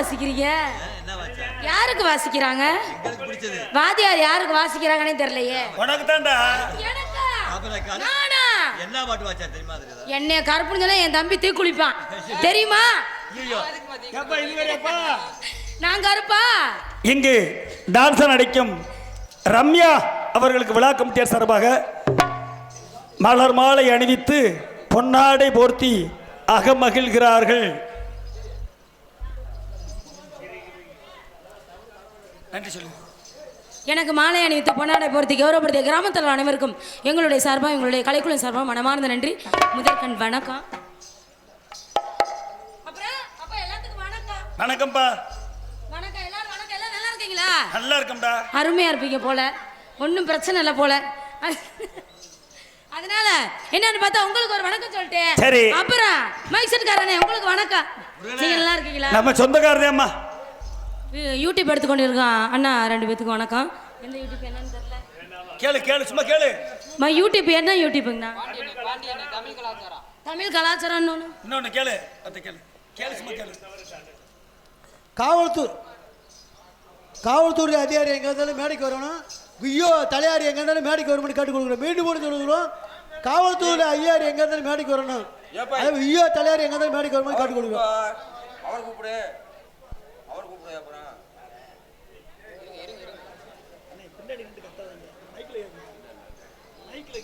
என்ன வாசிக்கிறீங்க என்ன வாச்சா? யாருக்கு வாசிக்கிறாங்க? வாத்தியார் யாருக்கு வாசிக்கிறாங்கன்னே தெரியலையே. உனக்கு தான்டா என்ன பாட்டு வாச்சா தெரியுமா தெரியுதா என்னைய கருப்புன்னு என் தம்பி தீ குளிப்பான். தெரியுமா? நான் கருப்பா? இங்கு டான்ஸர் நடிக்கும் ரம்யா அவர்களுக்கு விழா கமிட்டியார் சார்பாக மலர் மாலை அணிவித்து பொன்னாடை போர்த்தி அகமகிழ்கிறார்கள். நன்றி சொல்லு எனக்கு மாலை அணிவித்து பொன்னாடை பொருத்தி கௌரவப்படுத்திய கிராமத்தில் அனைவருக்கும் எங்களுடைய சார்பாக எங்களுடைய கலைக்குழு சார்பாக மனமார்ந்த நன்றி. முதற்கண் வணக்கம். வணக்கம்ப்பா. வணக்கம் எல்லாரும் வணக்கம். எல்லாரும் நல்லா இருக்கீங்களா? நல்லா இருக்கம்டா அருமையா இருப்பீங்க போல. ஒன்றும் பிரச்சனை இல்லை போல. அதனால என்னன்னு பார்த்தா உங்களுக்கு ஒரு வணக்கம் சொல்லிட்டேன். சரி. அப்புறம் மைக் செட்காரனே உங்களுக்கு வணக்கம். நீங்க நல்லா இருக்கீங்களா? நம்ம சொந்தக்காரதே அம்மா. யூடியூப் எடுத்துக்கொண்டு இருக்கான் அண்ணா ரெண்டு பேத்துக்கும் வணக்கம். எந்த யூடியூப் என்னன்னு தெரியல. கேளு கேளு சும்மா கேளு. மை யூடியூப் என்ன யூடியூப்புங்கண்ணா தமிழ் கலாச்சாரம்னு ஒன்று இன்னொன்னு கேளு அத்தை கேளு. கேளு சும்மா கேளு. காவல்துறை காவல்துறை அதிகாரி எங்கே இருந்தாலும் மேடைக்கு வரணும். ஐயோ தலையாரி எங்கே இருந்தாலும் மேடைக்கு வரணும்னு கேட்டு கொடுக்குறோம். மீண்டும் மூணு சொல்லுகிறோம் காவல்துறை அதிகாரி எங்கே இருந்தாலும் மேடைக்கு வரணும். அது ஐயோ தலையாரி எங்கே இருந்தாலும் மேடைக்கு வரணும்னு கேட்டு கொடுக்குறோம். அவர் கூப்பிடு. அவர் கூப்பிடு அப்புறம் நீ யாருக்கு வர்றாங்களா வண்டியா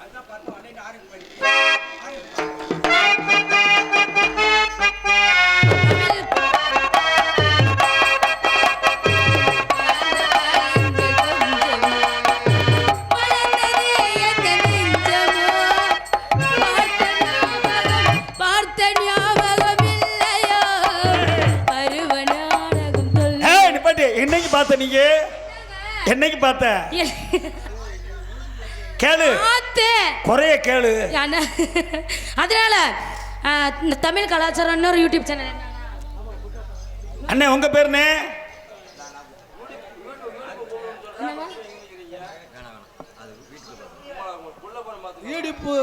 அதுதான் பார்த்து வண்டியில் ஆருக்கு என்னைக்கு பார்த்த? கேளு. குறைய கேளு. அதனால இந்த தமிழ் கலாச்சாரம் இன்னொரு யூடியூப் சேனல் அண்ணே உங்க பேருனே ஈடிப்பு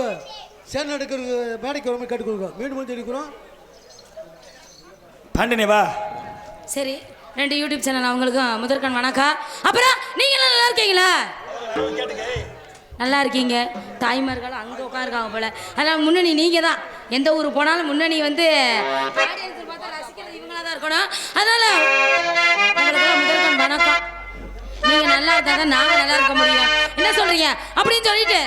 சேன் எடுக்கிறது மேடைக்கு வரணும்னு கேட்டு கொடுக்குறோம் மீண்டும் மூணு சொல்லிக்கிறோம் பாண்டினே வா. சரி. ரெண்டு யூடியூப் சேனல் அவங்களுக்கும் முதற்கண் வணக்கம் அப்புறம் நீங்களும் நல்லா இருக்கீங்களா? நல்லா இருக்கீங்க. தாய்மார்கள் அங்கே உட்காருக்காங்க போல. அதனால் முன்னணி நீங்கள் தான் எந்த ஊர் போனாலும் முன்னணி வந்து ஆடியன்ஸ் பார்த்தா ரசிக்கிறது இவங்களாக தான் இருக்கணும். அதனால் உங்களுக்கெல்லாம் முதற்கண் வணக்கம். நீங்கள் நல்லா இருந்தால் தான் நாங்கள் நல்லா இருக்க முடியும். என்ன சொல்கிறீங்க அப்படின்னு சொல்லிட்டு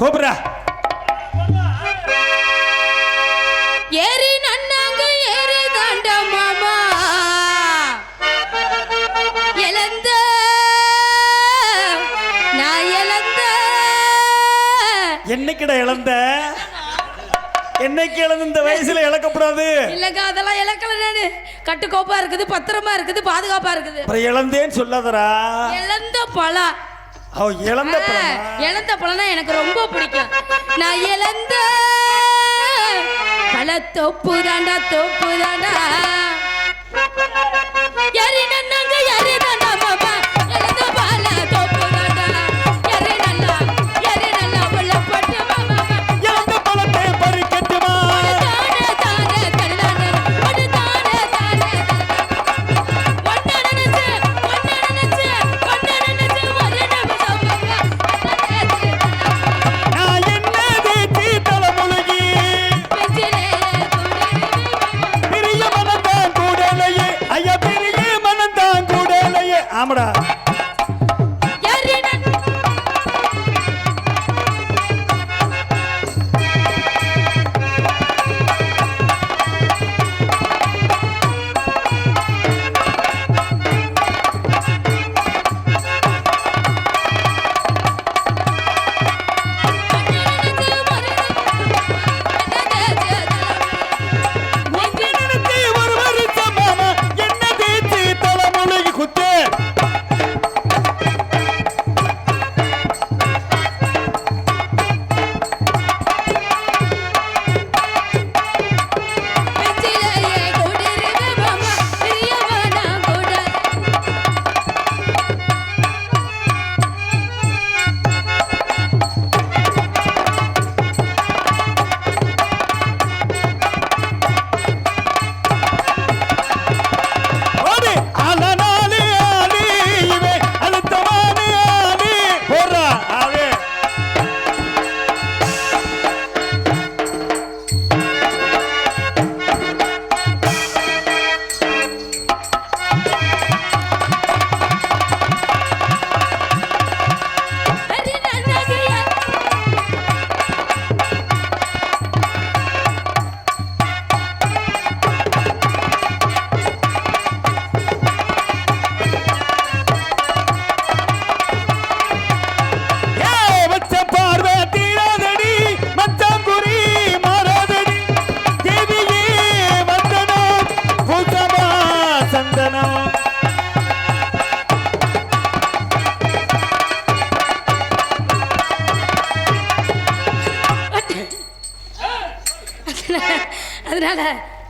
கூப்பிடுறா. ஏறி நன்னாங்க ஏறி தாண்ட மாமா. இழந்த நான் இழந்த. என்னைக்கிட இழந்த? என்னைக்கு இழந்த? இந்த வயசுல இழக்கப்படாது. இல்லைங்க அதெல்லாம் இழக்கல நானு. கட்டுக்கோப்பா இருக்குது பத்திரமா இருக்குது பாதுகாப்பா இருக்குது. இழந்தேன்னு சொல்லாதடா. இழந்த பழம் இழந்த? இழந்த பழம்னா எனக்கு ரொம்ப பிடிக்கும் நான் இழந்த பழ தொப்பு தாண்டா தொப்பு தாண்டா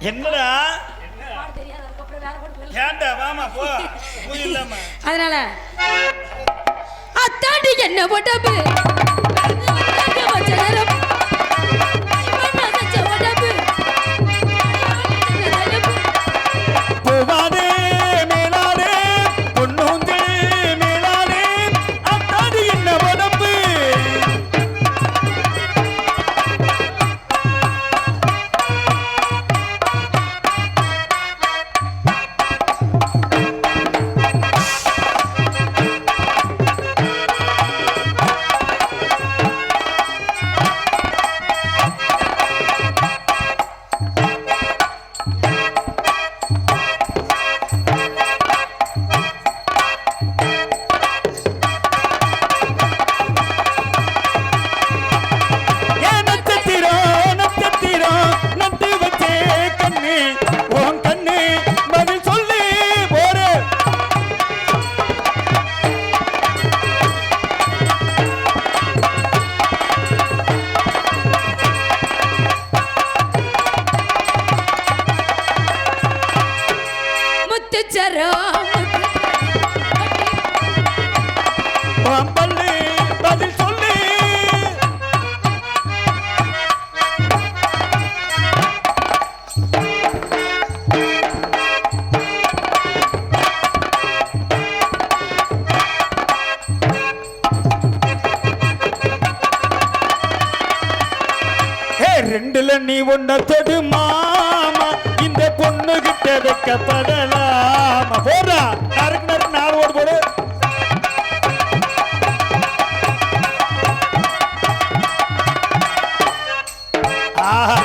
என்னடா? வாமா போ. அதனால அத்தாண்டி என்ன உடம்பு வச்ச ஒன்ன தொடு மாமா. இந்த பொண்ணு கிட்ட வைக்கப்படலாமா? போடா. நறுக்கு நறுக்கு நாலு ஓடு போடு. ஆஹா.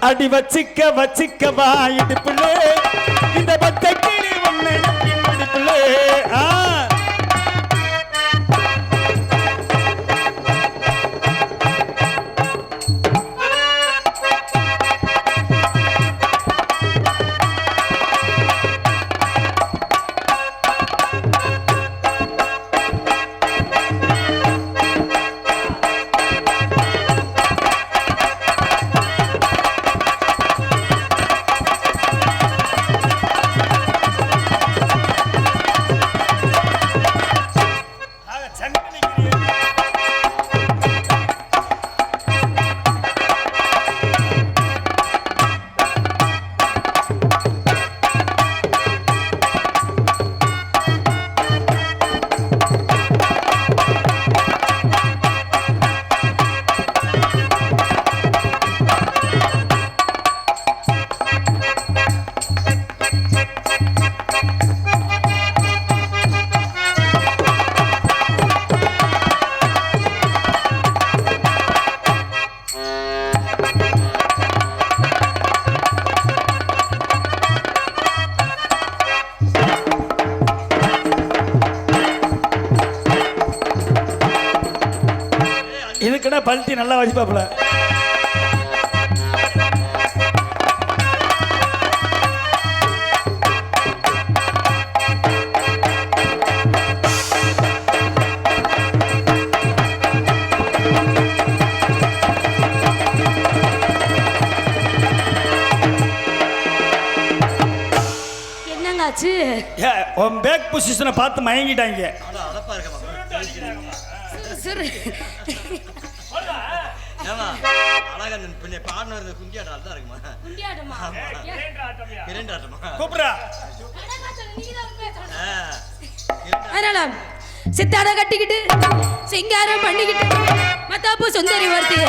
அடி வச்சிக்க வச்சிக்க வா இடுப்புல. இந்த பல்ட்டி நல்லா வச்சுப்பாப்புல என்னங்க ஆச்சு? ஏ, உன் பேக் பொசிஷனை பார்த்து மயங்கிட்டாங்க. இரண்டு அதனால சித்தாட கட்டிக்கிட்டு சிங்காரம் பண்ணிக்கிட்டு மத்தாப்பு சுந்தரி ஒருத்தி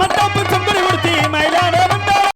மத்தாப்பு சுந்தரி ஒருத்தி மயிலாட